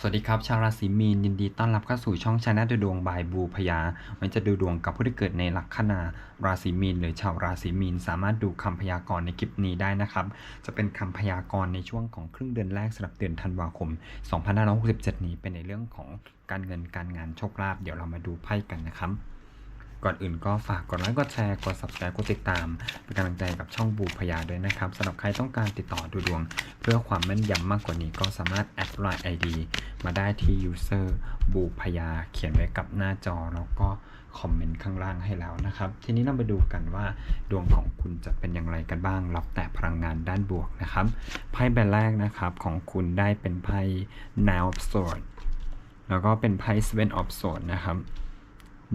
สวัสดีครับ ชาวราศีมีนยินดีต้อนรับเข้าสู่ช่องชาแนลดูดวงบายบูพยามันจะดูดวงกับผู้ที่เกิดในลัคนาราศีมีนหรือชาวราศีมีนสามารถดูคำพยากรณ์ในคลิปนี้ได้นะครับ จะเป็นคำพยากรณ์ในช่วงของครึ่งเดือนแรกสำหรับเดือนธันวาคม 2567 นี้เป็นในเรื่องของการเงินการงานโชคลาภเดี๋ยวเรามาดูไพ่กันนะครับ ก่อนอื่นก็ฝากกดไลค์กดแชร์กด subscribe กดติดตาม เป็นกำลังใจกับช่องบูพยาด้วยนะครับสำหรับใครต้องการติดต่อดูดวง เพื่อความแม่นยำมากกว่านี้ก็สามารถแอดไลน์ ID มาได้ที่ user บูพยาเขียนไว้กับหน้าจอแล้วก็คอมเมนต์ข้างล่างให้แล้วนะครับ ทีนี้เรามาดูกันว่าดวงของคุณจะเป็นอย่างไรกันบ้าง รับแต่พลังงานด้านบวกนะครับ ไพ่ใบแรกนะครับของคุณได้เป็นไพ่ Nine of Swords แล้วก็เป็นไพ่ Seven of Swords นะครับ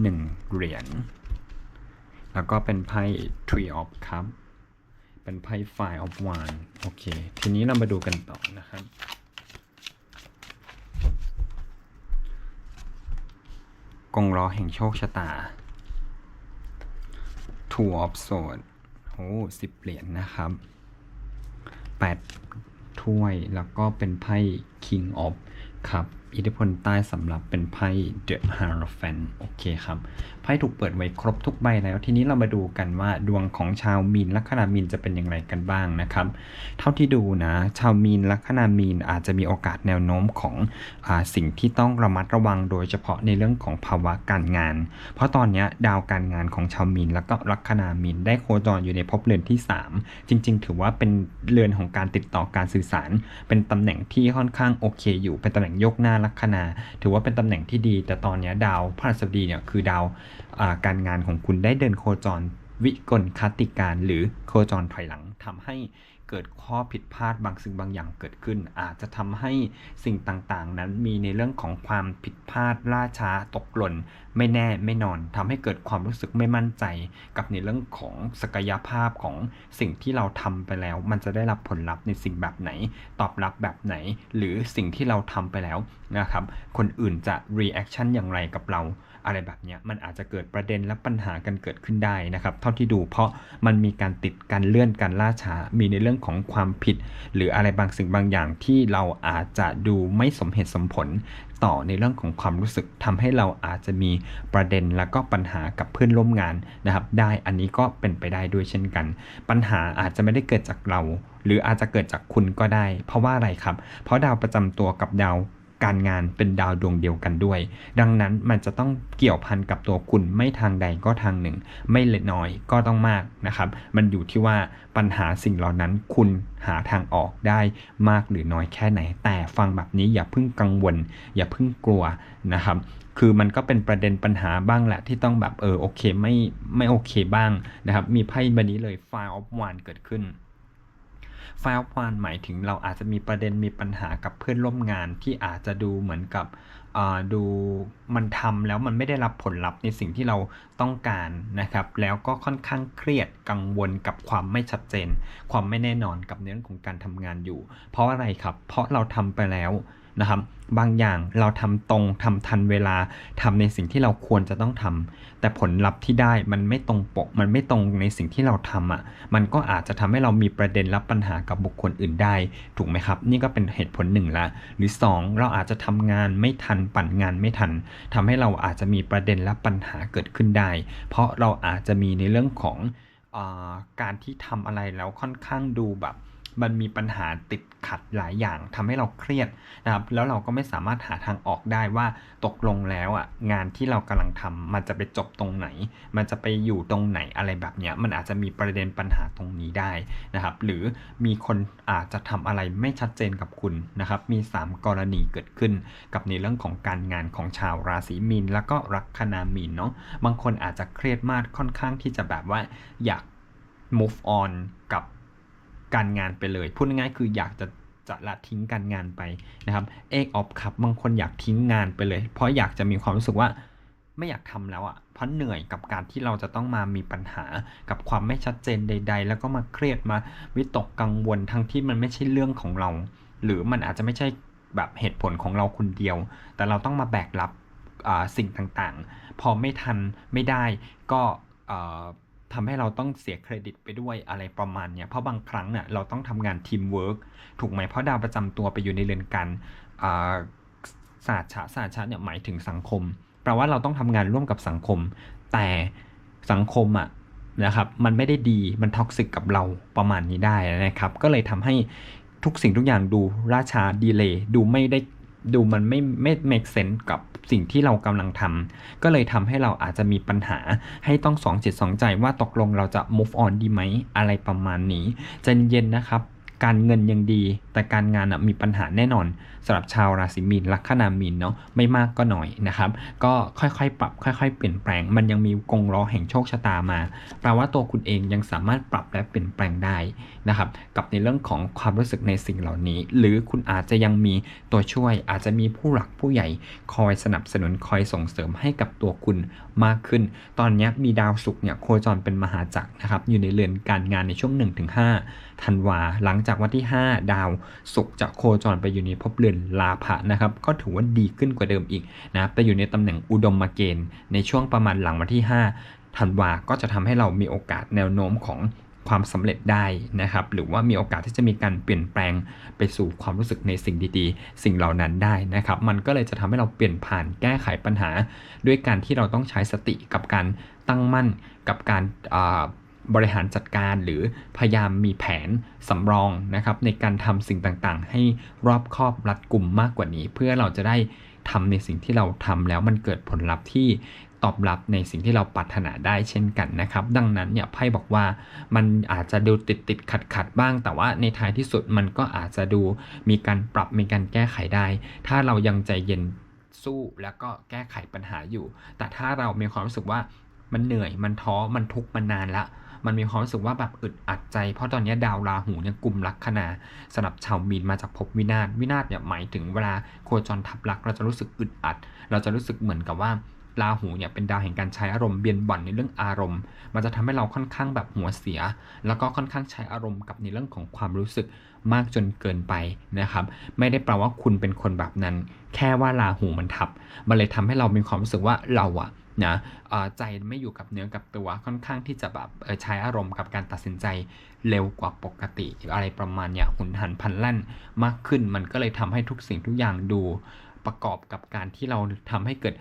หนึ่งเหรียญ แล้วก็เป็นไพ่ Tree of Cup เป็นไพ่ Five of Wand โอเค ทีนี้เรามาดูกันต่อนะครับ กงล้อแห่งโชคชะตา Two of Swords โอ้สิบเหรียญนะครับแปดถ้วยแล้วก็เป็นไพ่ King of ครับ อิทธิพลใต้สำหรับเป็นไพ่ The Hierophant โอเคครับ ไพ่ถูกเปิดไว้ครบทุกใบแล้ว ทีนี้เรามาดูกันว่าดวงของชาวมีนลัคนามีนจะเป็นอย่างไรกันบ้างนะครับ เท่าที่ดูนะ ชาวมีนลัคนามีนอาจจะมีโอกาสแนวโน้มของอสิ่งที่ต้องระมัดระวังโดยเฉพาะในเรื่องของภาวะการงาน เพราะตอนนี้ดาวการงานของชาวมีนแล้วก็ลัคนามีนได้โคจรอยู่ในภพเรือนที่ 3 จริง ๆ ถือว่าเป็นเรือนของการติดต่อการสื่อสาร เป็นตำแหน่งที่ค่อนข้างโอเค อยู่เป็นตำแหน่งยกหน้าลัคนา ถือว่าเป็นตำแหน่งที่ดี แต่ตอนนี้ดาวพฤหัสบดีเนี่ยคือดาวการงานของคุณได้เดินโคจรวิกลคติการหรือโคจรถอยหลังทำให้ เกิดข้อผิดพลาดบางสิ่งบางอย่างเกิดขึ้น อาจจะทำให้สิ่งต่างๆ นั้นมีในเรื่องของความผิดพลาดล่าช้าตกหล่น ไม่แน่ไม่นอนทำให้เกิดความรู้สึกไม่มั่นใจ กับในเรื่องของศักยภาพของสิ่งที่เราทำไปแล้ว มันจะได้รับผลลัพธ์ในสิ่งแบบไหน ตอบรับแบบไหน หรือสิ่งที่เราทำไปแล้วนะครับคนอื่นจะ reaction อย่างไรกับเรา อะไรแบบนี้มันอาจจะเกิดประเด็นและปัญหากันเกิดขึ้นได้นะครับเท่าที่ดูเพราะมันมีการติดการเลื่อนการล่าช้ามีในเรื่องของความผิด หรืออะไรบางสิ่งบางอย่างที่เราอาจจะดูไม่สมเหตุสมผลต่อในเรื่องของความรู้สึกทำให้เราอาจจะมีประเด็นแล้วก็ปัญหากับเพื่อนร่วมงานนะครับได้อันนี้ก็เป็นไปได้ด้วยเช่นกัน ปัญหาอาจจะไม่ได้เกิดจากเรา หรืออาจจะเกิดจากคุณก็ได้ เพราะว่าอะไรครับ เพราะดาวประจำตัวกับดาว การงานเป็นดาวดวงเดียวกันด้วย ดังนั้นมันจะต้องเกี่ยวพันกับตัวคุณไม่ทางใดก็ทางหนึ่ง ไม่เล็กน้อยก็ต้องมากนะครับ มันอยู่ที่ว่าปัญหาสิ่งเหล่านั้นคุณหาทางออกได้มากหรือน้อยแค่ไหน แต่ฟังแบบนี้อย่าเพิ่งกังวล อย่าเพิ่งกลัวนะครับ คือมันก็เป็นประเด็นปัญหาบ้างแหละที่ต้องแบบเออโอเคไม่ไม่โอเคบ้างนะครับ มีไพ่ใบนี้เลย Fire of One เกิดขึ้น ไฟล์วานหมายถึงเราอาจจะมีประเด็นมีปัญหากับเพื่อนร่วมงานที่อาจจะดูเหมือนกับดูมันทำแล้วมันไม่ได้รับผลลัพธ์ในสิ่งที่เราต้องการนะครับ แล้วก็ค่อนข้างเครียดกังวลกับความไม่ชัดเจน ความไม่แน่นอนกับเรื่องของการทำงานอยู่ เพราะอะไรครับ เพราะเราทำไปแล้ว นะครับ บางอย่างเราทำตรงทำทันเวลาทำในสิ่งที่เราควรจะต้องทำแต่ผลลัพธ์ที่ได้มันไม่ตรงปก มันไม่ตรงในสิ่งที่เราทำอะ มันก็อาจจะทำให้เรามีประเด็นรับปัญหากับบุคคลอื่นได้ ถูกไหมครับ นี่ก็เป็นเหตุผลหนึ่งละหรือ 2 เราอาจจะทำงานไม่ทันปั่นงานไม่ทันทำให้เราอาจจะมีประเด็นและปัญหาเกิดขึ้นได้ เพราะเราอาจจะมีในเรื่องของอการที่ทำอะไรแล้วค่อนข้างดูแบบ มันมีปัญหาติดขัดหลายอย่างทำให้เราเครียดนะครับแล้วเราก็ไม่สามารถหาทางออกได้ว่าตกลงแล้วอะงานที่เรากำลังทำมันจะไปจบตรงไหน มันจะไปอยู่ตรงไหนอะไรแบบเนี้ยมันอาจจะมีประเด็นปัญหาตรงนี้ได้นะครับหรือมีคนอาจจะทำอะไรไม่ชัดเจนกับคุณนะครับมี 3 กรณีเกิดขึ้น กับในเรื่องของการงานของชาวราศีมีน แล้วก็ลัคนามีนเนาะบางคนอาจจะเครียดมากค่อนข้างที่จะแบบว่าอยาก move on กับ การงานไปเลย พูดง่ายๆคืออยากจะจะละทิ้งการงานไปนะครับเอกออฟครับบางคนอยากทิ้งงานไปเลย เพราะอยากจะมีความรู้สึกว่าไม่อยากทำแล้วอะ่ะเพราะเหนื่อยกับการที่เราจะต้องมามีปัญหากับความไม่ชัดเจนใด ๆ แล้วก็มาเครียดมาวิตกกังวลทั้งที่มันไม่ใช่เรื่องของเรา หรือมันอาจจะไม่ใช่แบบเหตุผลของเราคนเดียว แต่เราต้องมาแบกรับสิ่งต่างๆ พอไม่ทันไม่ได้ก็ ทำให้เราต้องเสียเครดิตไปด้วยอะไรประมาณเนี้ยเพราะบางครั้งเนี่ยเราต้องทำงานทีมเวิร์กถูกไหมเพราะดาวประจำตัวไปอยู่ในเรือนการศาสตร์ชะศาสตร์ชะเนี่ยหมายถึงสังคมแปลว่าเราต้องทำงานร่วมกับสังคม แต่สังคมอะนะครับมันไม่ได้ดีมันท็อกซิกกับเราประมาณนี้ได้นะครับ ก็เลยทำให้ทุกสิ่งทุกอย่างดูล่าชาดีเลยดูไม่ได้ ดูมันไม่ไม่ make sense กับสิ่งที่เรากำลังทำก็เลยทำให้เราอาจจะมีปัญหาให้ต้องสองจิตสองใจว่าตกลงเราจะ move on ดีไหมอะไรประมาณนี้ใจเย็นๆนะครับ การเงินยังดี แต่การงานมีปัญหาแน่นอนสำหรับชาวราศีมีนลัคนามีนเนาะไม่มากก็หน่อยนะครับ ก็ค่อยๆ ปรับค่อย ๆ เปลี่ยนแปลง มันยังมีกงล้อแห่งโชคชะตามาแปลว่าตัวคุณเองยังสามารถปรับและเปลี่ยนแปลงได้นะครับ กับในเรื่องของความรู้สึกในสิ่งเหล่านี้ หรือคุณอาจจะยังมีตัวช่วยอาจจะมีผู้หลักผู้ใหญ่คอยสนับสนุนคอยส่งเสริมให้กับตัวคุณมากขึ้น ตอนนี้มีดาวศุกร์เนี่ยโคจรเป็นมหาจักรนะครับอยู่ในเรือนการงานในช่วง 1-5ธันวา หลังจากวันที่ 5 ดาวศุกร์จะโคจรไปอยู่ในภพเรือนลาภะนะครับ ก็ถือว่าดีขึ้นกว่าเดิมอีกนะไปอยู่ในตำแหน่งอุดมมาเกณฑ์ ในช่วงประมาณหลังวันที่ 5 ธันวา ก็จะทำให้เรามีโอกาสแนวโน้มของความสำเร็จได้นะครับ หรือว่ามีโอกาสที่จะมีการเปลี่ยนแปลงไปสู่ความรู้สึกในสิ่งดีๆ สิ่งเหล่านั้นได้นะครับ มันก็เลยจะทำให้เราเปลี่ยนผ่านแก้ไขปัญหา ด้วยการที่เราต้องใช้สติกับการตั้งมั่นกับการ บริหารจัดการหรือพยายามมีแผนสำรองนะครับในการทำสิ่งต่างๆ ให้รอบคอบรัดกลุ่มมากกว่านี้ เพื่อเราจะได้ทำในสิ่งที่เราทำแล้วมันเกิดผลลัพธ์ที่ตอบรับในสิ่งที่เราปรารถนาได้เช่นกันนะครับ ดังนั้นเนี่ยไพ่บอกว่ามันอาจจะดูติดติดขัดขัดบ้าง แต่ว่าในท้ายที่สุดมันก็อาจจะดูมีการปรับมีการแก้ไขได้ ถ้าเรายังใจเย็นสู้แล้วก็แก้ไขปัญหาอยู่ แต่ถ้าเรามีความรู้สึกว่ามันเหนื่อยมันท้อมันทุกข์มานานละ มันมีความรู้สึกว่าแบบอึดอัดใจ เพราะตอนนี้ดาวราหูเนี่ยกลุ่มลัคนาสำหรับชาวมีนมาจากภพวินาศวินาศเนี่ยหมายถึงเวลาโคจรทับลักเราจะรู้สึกอึดอัด เราจะรู้สึกเหมือนกับว่าราหูเนี่ยเป็นดาวแห่งการใช้อารมณ์เบียนบ่อนในเรื่องอารมณ์ มันจะทำให้เราค่อนข้างแบบหัวเสีย แล้วก็ค่อนข้างใช้อารมณ์กับในเรื่องของความรู้สึกมากจนเกินไปนะครับ ไม่ได้แปลว่าคุณเป็นคนแบบนั้น แค่ว่าราหูมันทับ มันเลยทำให้เรามีความรู้สึกว่าเราอะ นะใจไม่อยู่กับเนื้อกับตัวค่อนข้างที่จะแบบใช้อารมณ์กับการตัดสินใจเร็วกว่าปกติ อะไรประมาณเนี้ยหุนหันพลันแล่นมากขึ้น มันก็เลยทำให้ทุกสิ่งทุกอย่างดูประกอบกับการที่เราทำให้เกิด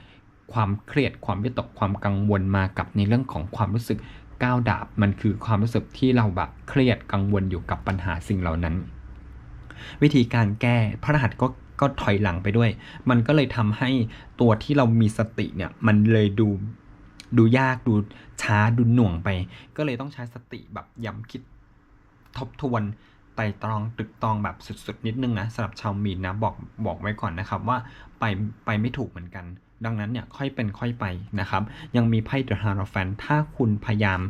ความเครียดความวิตกความกังวลมากับในเรื่องของความรู้สึกก้าวดาบ มันคือความรู้สึกที่เราแบบเครียดกังวลอยู่กับปัญหาสิ่งเหล่านั้น วิธีการแก้พระรหัสก็ ก็ถอยหลังไปด้วย มันก็เลยทำให้ตัวที่เรามีสติเนี่ยมันเลยดูดูยากดูช้าดูหน่วงไป ก็เลยต้องใช้สติแบบย้ำคิดทบทวนไตรตรองตรึกตรองแบบสุดๆ นิดนึงนะสำหรับชาวมีนนะบอกบอกไว้ก่อนนะครับว่าไปไปไม่ถูกเหมือนกัน ดังนั้นเนี่ยค่อยเป็นค่อยไปนะครับ ยังมีไพ่เดอะฮาร์แฟนถ้าคุณพยายาม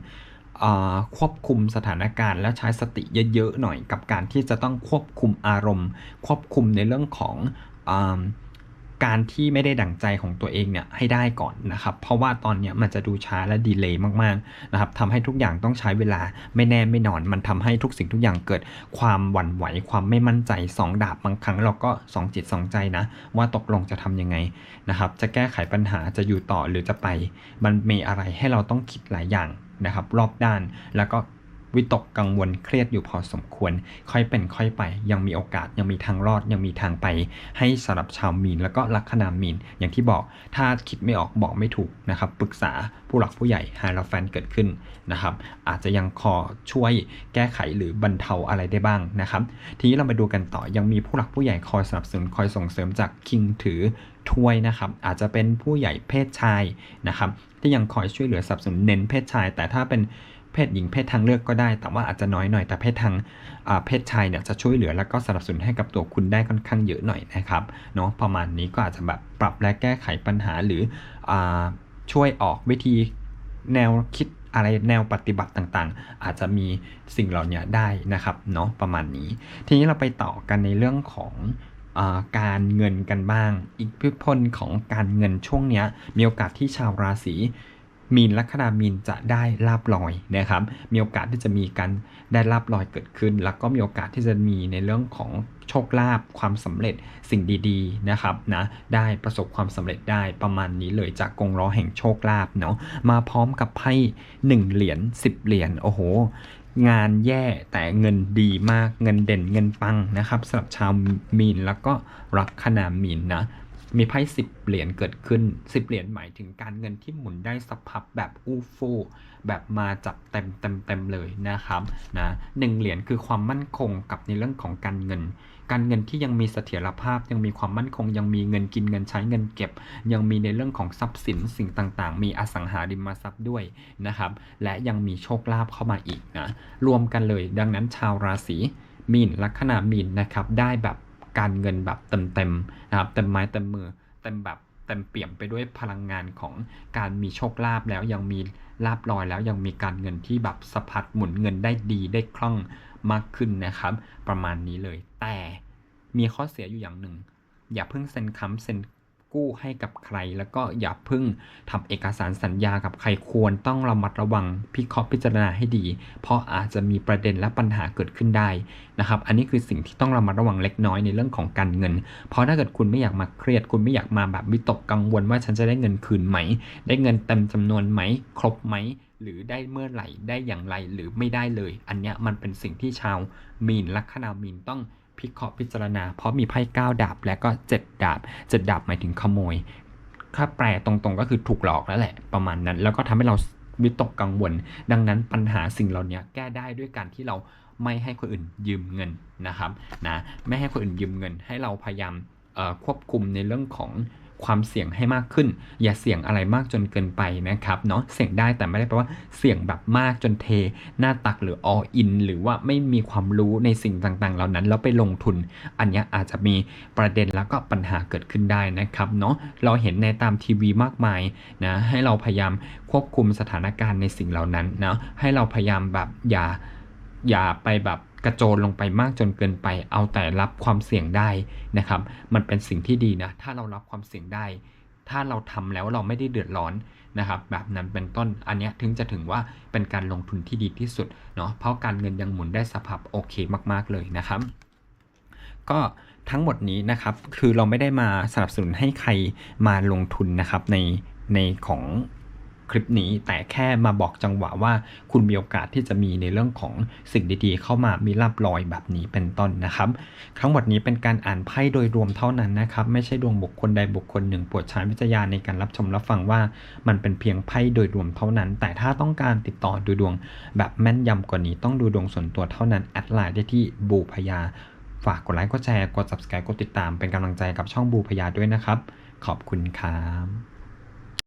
ควบคุมสถานการณ์ และใช้สติเยอะๆหน่อยกับการที่จะต้องควบคุมอารมณ์ ควบคุมในเรื่องของอการที่ไม่ได้ดั่งใจของตัวเองเนี่ยให้ได้ก่อนนะครับ เพราะว่าตอนเนี้ยมันจะดูช้าและดีเลย์มากๆนะครับทำให้ทุกอย่างต้องใช้เวลาไม่แน่ไม่นอน มันทำให้ทุกสิ่งทุกอย่างเกิดความหวั่นไหว ความไม่มั่นใจสองดาบบางครั้งเราก็สองจิตสองใจนะ ว่าตกลงจะทำยังไงนะครับ จะแก้ไขปัญหาจะอยู่ต่อหรือจะไป มันมีอะไรให้เราต้องคิดหลายอย่าง นะครับรอบด้าน แล้วก็ วิตกกังวลเครียดอยู่พอสมควร ค่อยเป็นค่อยไป ยังมีโอกาสยังมีทางรอดยังมีทางไป ให้สำหรับชาวมีนแล้วก็ลัคนามีน อย่างที่บอกถ้าคิดไม่ออกบอกไม่ถูกนะครับปรึกษาผู้หลักผู้ใหญ่ไฮราแฟนเกิดขึ้นนะครับอาจจะยังคอช่วยแก้ไขหรือบรรเทาอะไรได้บ้างนะครับทีนี้เรามาดูกันต่อยังมีผู้หลักผู้ใหญ่คอยสนับสนุนคอยส่งเสริมจากคิงถือถ้วยนะครับอาจจะเป็นผู้ใหญ่เพศชายนะครับที่ยังคอยช่วยเหลือสนับสนุนเน้นเพศชาย แต่ถ้าเป็น เพศหญิงเพศทางเลือกก็ได้ แต่ว่าอาจจะน้อยหน่อยแต่เพศทางเพศชายเนี่ยจะช่วยเหลือแล้วก็สนับสนุนให้กับตัวคุณได้ค่อนข้างเยอะหน่อยนะครับเนาะประมาณนี้ก็อาจจะแบบปรับและแก้ไขปัญหาหรืออช่วยออกวิธีแนวคิดอะไรแนวปฏิบัติต่างๆ อาจจะมีสิ่งเหล่านี้ได้นะครับเนาะประมาณนี้ ทีนี้เราไปต่อกันในเรื่องของการเงินกันบ้างอีกพิพลของการเงินช่วงนี้มีโอกาสที่ชาวราศี มีนลัคนามีนจะได้ลาบลอยนะครับ มีโอกาสที่จะมีการได้ลาบลอยเกิดขึ้น แล้วก็มีโอกาสที่จะมีในเรื่องของโชคลาภความสำเร็จสิ่งดีๆนะครับนะได้ประสบความสำเร็จได้ประมาณนี้เลยจากกงล้อแห่งโชคลาภเนาะมาพร้อมกับไพ่หนึ่งเหรียญ10 เหรียญโอ้โหงานแย่แต่เงินดีมากเงินเด่นเงินปังนะครับสำหรับชาวมีนแล้วก็รักคนามีนนะ มีไพ่สิบเหรียญเกิดขึ้นสิบเหรียญหมายถึงการเงินที่หมุนได้สะพับแบบอู้ฟู่แบบมาจับเต็มเต็มเต็มเลยนะครับนะหนึ่งเหรียญคือความมั่นคงกับในเรื่องของการเงิน การเงินที่ยังมีเสถียรภาพยังมีความมั่นคง ยังมีเงินกินเงินใช้เงินเก็บ ยังมีในเรื่องของทรัพย์สินสิ่งต่างๆ มีอสังหาริมทรัพย์ด้วยนะครับ และยังมีโชคลาภเข้ามาอีกนะรวมกันเลย ดังนั้นชาวราศีมีนลัคนามีนนะครับได้แบบ การเงินแบบเต็มๆนะครับเต็มไม้เต็มมือเต็มแบบเต็มเปี่ยมไปด้วยพลังงานของการมีโชคลาภแล้วยังมีลาบลอยแล้วยังมีการเงินที่แบบสะพัดหมุนเงินได้ดีได้คล่องมากขึ้นนะครับ ประมาณนี้เลย แต่มีข้อเสียอยู่อย่างหนึ่ง อย่าเพิ่งเซ็นค้ำเซ็น กู้ให้กับใคร แล้วก็อย่าเพิ่งทำเอกสารสัญญากับใครควรต้องระมัดระวังพิเคราะห์พิจารณาให้ดี เพราะอาจจะมีประเด็นและปัญหาเกิดขึ้นได้นะครับ อันนี้คือสิ่งที่ต้องระมัดระวังเล็กน้อยในเรื่องของการเงิน เพราะถ้าเกิดคุณไม่อยากมาเครียด คุณไม่อยากมาแบบวิตกกังวลว่าฉันจะได้เงินคืนไหม ได้เงินเต็มจำนวนไหม ครบไหมหรือได้เมื่อไหร่ได้อย่างไรหรือไม่ได้เลย อันเนี้ยมันเป็นสิ่งที่ชาวมีนลัคนามีนต้อง พิเคราะห์พิจารณา เพราะมีไพ่เก้าดาบและก็เจ็ดดาบเจ็ดดาบหมายถึงขโมย ถ้าแปลตรงๆก็คือถูกหลอกแล้วแหละประมาณนั้น แล้วก็ทำให้เราวิตกกังวล ดังนั้นปัญหาสิ่งเหล่านี้แก้ได้ด้วยการที่เราไม่ให้คนอื่นยืมเงินนะครับนะไม่ให้คนอื่นยืมเงิน ให้เราพยายามควบคุมในเรื่องของ ความเสี่ยงให้มากขึ้น อย่าเสี่ยงอะไรมากจนเกินไปนะครับเนาะเสี่ยงได้แต่ไม่ได้แปลว่าเสี่ยงแบบมากจนเท หน้าตักหรือ all in หรือว่าไม่มีความรู้ในสิ่งต่างๆ เหล่านั้นแล้วไปลงทุน อันนี้อาจจะมีประเด็นแล้วก็ปัญหาเกิดขึ้นได้นะครับเนาะเราเห็นในตามทีวีมากมายนะให้เราพยายามควบคุมสถานการณ์ในสิ่งเหล่านั้นนะให้เราพยายามแบบอย่าอย่าไปแบบ กระโจนลงไปมากจนเกินไป เอาแต่รับความเสี่ยงได้นะครับ มันเป็นสิ่งที่ดีนะ ถ้าเรารับความเสี่ยงได้ ถ้าเราทำแล้วเราไม่ได้เดือดร้อนนะครับ แบบนั้นเป็นต้นอันนี้ถึงจะถึงว่าเป็นการลงทุนที่ดีที่สุดเนาะเพราะการเงินยังหมุนได้สภาพโอเคมากๆเลยนะครับ ก็ทั้งหมดนี้นะครับคือเราไม่ได้มาสนับสนุนให้ใครมาลงทุนนะครับในในของ คลิปนี้ แต่แค่มาบอกจังหวะว่าคุณมีโอกาสที่จะมีในเรื่องของสิ่งดีๆ เข้ามามีลาบลอยแบบนี้เป็นต้นนะครับ ทั้งหมดนี้เป็นการอ่านไพ่โดยรวมเท่านั้นนะครับ ไม่ใช่ดวงบุคคลใดบุคคลหนึ่งโปรดใช้วิจารณญาในการรับชมรับฟังว่า มันเป็นเพียงไพ่โดยรวมเท่านั้น แต่ถ้าต้องการติดต่อดูดวง แบบแม่นยำกว่านี้ต้องดูดวงส่วนตัวเท่านั้นแอดไลน์ได้ที่บูพยาฝากกดไลค์กดแชร์กด subscribe กดติดตามเป็นกำลังใจกับช่องบูพยาด้วยนะครับ ขอบคุณครับ